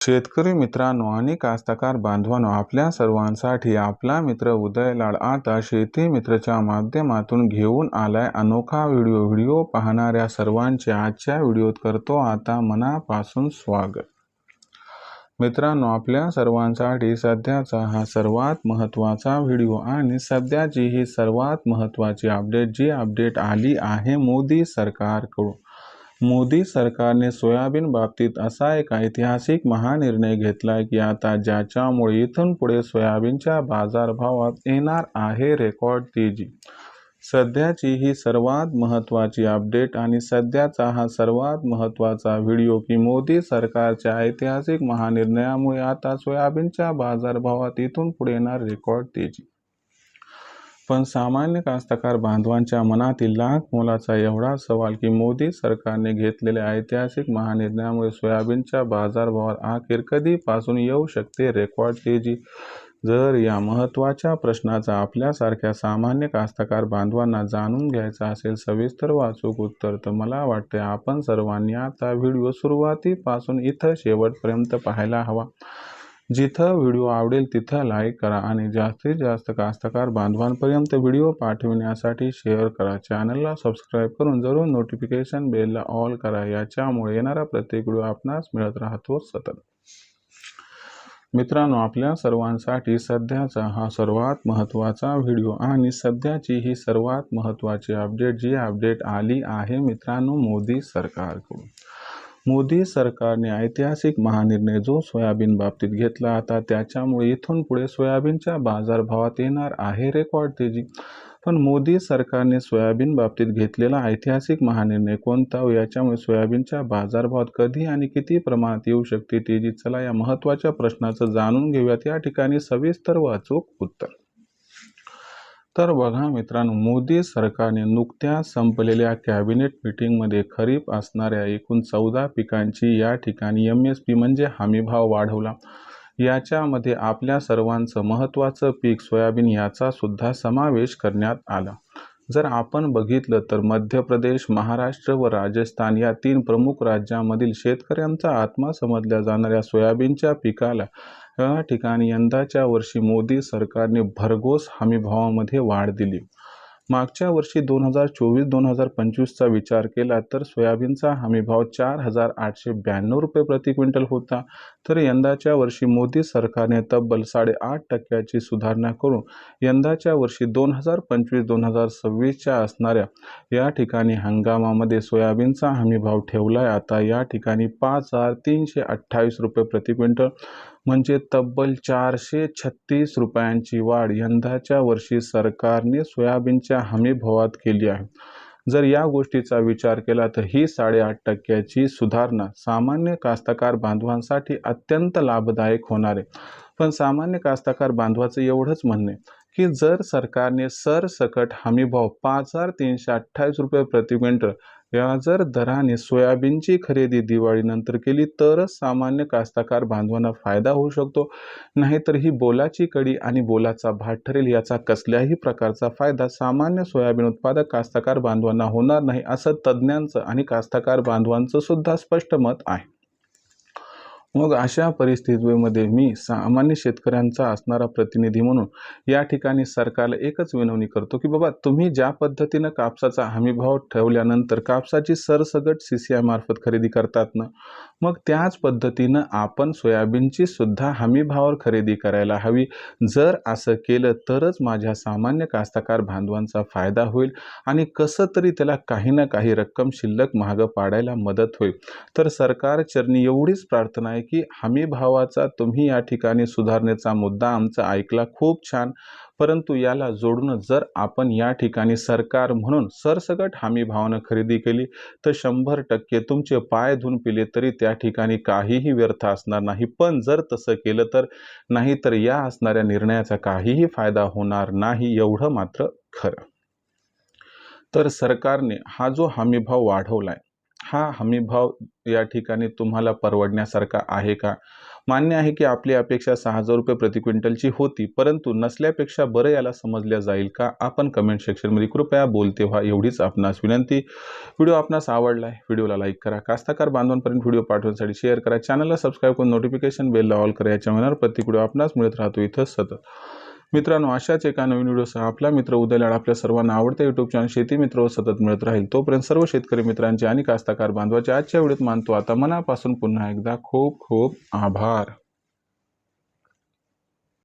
शेतकरी मित्रांनो आणि कास्तकार बांधवांनो आपल्या सर्वांसाठी आपला मित्र उदय लाड आता शेती मित्रच्या माध्यमातून घेऊन आलाय. अनोखा व्हिडिओ व्हिडिओ पाहणाऱ्या सर्वांचे आजच्या व्हिडिओत करतो आता मनापासून स्वागत. मित्रांनो आपल्या सर्वांसाठी सध्याचा हा सर्वात महत्त्वाचा व्हिडिओ आणि सध्याची ही सर्वात महत्त्वाची अपडेट जी अपडेट आली आहे मोदी सरकारकडून. मोदी सरकारने सोयाबीन बाबतीत असा एक ऐतिहासिक महानिर्णय घेतलाय की आता ज्याच्यामुळे इथून पुढे सोयाबीनच्या बाजारभावात येणार आहे रेकॉर्ड तेजी. सध्याची ही सर्वात महत्त्वाची अपडेट आणि सध्याचा हा सर्वात महत्त्वाचा व्हिडिओ की मोदी सरकारच्या ऐतिहासिक महानिर्णयामुळे आता सोयाबीनच्या बाजारभावात इथून पुढे येणार रेकॉर्ड तेजी. पण सामान्य कास्तकार बांधवांच्या मनातील लाख मोलाचा एवढा सवाल की मोदी सरकारने घेतलेल्या ऐतिहासिक महानिर्णयामुळे सोयाबीनच्या बाजारभावात अखेर कधीपासून येऊ शकते. रेकॉर्ड तेजी. जर या महत्त्वाच्या प्रश्नाचा आपल्यासारख्या सामान्य कास्तकार बांधवांना जाणून घ्यायचा असेल सविस्तर वाचूक उत्तर तर मला वाटते आपण सर्वांनी आता व्हिडिओ सुरुवातीपासून इथं शेवटपर्यंत पाहायला हवा. जिथं व्हिडिओ आवडेल तिथं लाईक करा आणि जास्तीत जास्त कास्तकार बांधवांपर्यंत व्हिडिओ पाठविण्यासाठी शेअर करा. चॅनलला सबस्क्राईब करून जरूर नोटिफिकेशन बेलला ऑल करा. याच्यामुळे येणारा प्रत्येक व्हिडिओ आपणास मिळत राहतो सतत. मित्रांनो आपल्या सर्वांसाठी सध्याचा हा सर्वात महत्त्वाचा व्हिडिओ आणि सध्याची ही सर्वात महत्त्वाची अपडेट जी अपडेट आली आहे मित्रांनो मोदी सरकारकडून. मोदी सरकारने ऐतिहासिक महानिर्णय जो सोयाबीन बाबतीत घेतला आता त्याच्यामुळे इथून पुढे सोयाबीनच्या बाजारभावात येणार आहे रेकॉर्ड तेजी. पण मोदी सरकारने सोयाबीन बाबतीत घेतलेला ऐतिहासिक महानिर्णय कोणता हो? याच्यामुळे सोयाबीनच्या बाजारभावात कधी आणि किती प्रमाणात येऊ शकते तेजी? चला या महत्त्वाच्या प्रश्नाचं जाणून घेऊयात. या ठिकाणी सविस्तर व अचूक उत्तर. तर बघा मित्रांनो मोदी सरकारने नुकत्याच संपलेल्या कॅबिनेट मीटिंगमध्ये खरीप असणाऱ्या एकूण चौदा पिकांची या ठिकाणी एम एस पी म्हणजे हमीभाव वाढवला. याच्यामध्ये आपल्या सर्वांचं महत्त्वाचं पीक सोयाबीन याचा सुद्धा समावेश करण्यात आला. जर आपण बघितलं तर मध्य प्रदेश महाराष्ट्र व राजस्थान या तीन प्रमुख राज्यांमधील शेतकऱ्यांचा आत्मा समजल्या जाणाऱ्या सोयाबीनच्या पिकाला या ठिकाणी यंदाच्या वर्षी मोदी सरकारने भरघोस हमीभावामध्ये वाढ दिली. मागच्या वर्षी दोन हजार चोवीस दोन हजार पंचवीसचा विचार केला तर सोयाबीनचा हमीभाव चार हजार आठशे ब्याण्णव रुपये प्रति क्विंटल होता. तर यंदाच्या वर्षी मोदी सरकारने तब्बल साडेआठ टक्क्याची सुधारणा करून यंदाच्या वर्षी दोन हजार पंचवीस दोन हजार सव्वीसच्या असणाऱ्या या ठिकाणी हंगामामध्ये सोयाबीनचा हमीभाव ठेवला आहे आता या ठिकाणी पाच हजार तीनशे अठ्ठावीस रुपये प्रति क्विंटल म्हणजे तब्बल चारशे छत्तीस रुपयांची वाढ यंदाच्या वर्षी सरकारने सोयाबीनच्या हमीभावात केली आहे. जर या गोष्टीचा विचार केला तर ही साडेआठ टक्क्याची सुधारणा सामान्य कास्तकार बांधवांसाठी अत्यंत लाभदायक होणार आहे. पण सामान्य कास्तकार बांधवाचं एवढंच म्हणणे की जर सरकारने सरसकट हमीभाव पाच हजार तीनशे अठ्ठावीस रुपये प्रति क्विंटल या जर दराने सोयाबीनची खरेदी दिवाळीनंतर केली तरच सामान्य कास्तकार बांधवांना फायदा होऊ शकतो. नाहीतर ही बोलाची कडी आणि बोलाचा भात ठरेल याचा कसल्याही प्रकारचा फायदा सामान्य सोयाबीन उत्पादक कास्तकार बांधवांना होणार नाही असं तज्ज्ञांचं आणि कास्तकार बांधवांचं सुद्धा स्पष्ट मत आहे. मग अशा परिस्थितीमध्ये मी सामान्य शेतकऱ्यांचा असणारा प्रतिनिधी म्हणून या ठिकाणी सरकारला एकच विनवणी करतो की बाबा तुम्ही ज्या पद्धतीनं कापसाचा हमीभाव ठेवल्यानंतर कापसाची सरसगट सी सी आय मार्फत खरेदी करतात ना मग त्याच पद्धतीनं आपण सोयाबीनची सुद्धा हमीभावावर खरेदी करायला हवी. जर असं केलं तरच माझ्या सामान्य कास्तकार बांधवांचा फायदा होईल आणि कसं तरी त्याला काही ना काही रक्कम शिल्लक महाग पाडायला मदत होईल. तर सरकार चरणी एवढीच प्रार्थना आहे की हमी भावाचा तुम्ही या ठिकाणी सुधारणेचा मुद्दा आमचा ऐकला खूप छान. परंतु याला जोडून जर आपण या ठिकाणी सरकार म्हणून सरसकट हमी भावानं खरेदी केली तर शंभर टक्के तुमचे पाय धुवून पिले तरी त्या ठिकाणी काहीही व्यर्थ असणार नाही. पण जर तसं केलं तर नाही तर या असणाऱ्या निर्णयाचा काहीही फायदा होणार नाही एवढं मात्र खरं. तर सरकारने हा जो हमीभाव वाढवलाय हा हमीभाव या ठिकाणी तुम्हाला परवडण्यासारखा आहे का? मान्य आहे की आपली अपेक्षा सहा हजार रुपये प्रति क्विंटलची होती परंतु नसल्यापेक्षा बरं याला समजल्या जाईल का? आपण कमेंट सेक्शनमध्ये कृपया बोलते व्हा एवढीच आपणास विनंती. व्हिडिओ आपणास आवडला आहे व्हिडिओला लाईक करा कास्ताकार बांधवांपर्यंत व्हिडिओ पाठवण्यासाठी शेअर करा. चॅनलला सबस्क्राईब करून नोटिफिकेशन बेलला ऑल करा याच्या मनावर प्रत्येक व्हिडिओ आपणास मिळत राहतो इथं सतत. मित्रांनो अशाच एका नवीन व्हिडिओसह आपला मित्र उदयलाड आपल्या सर्वांना आवडत्या युट्यूब चॅनल शेती मित्र व सतत मिळत राहील. तोपर्यंत सर्व शेतकरी मित्रांचे आणि कास्ताकार बांधवाचे आजच्या वेळेत मानतो. आता मनापासून पुन्हा एकदा खूप खूप आभार.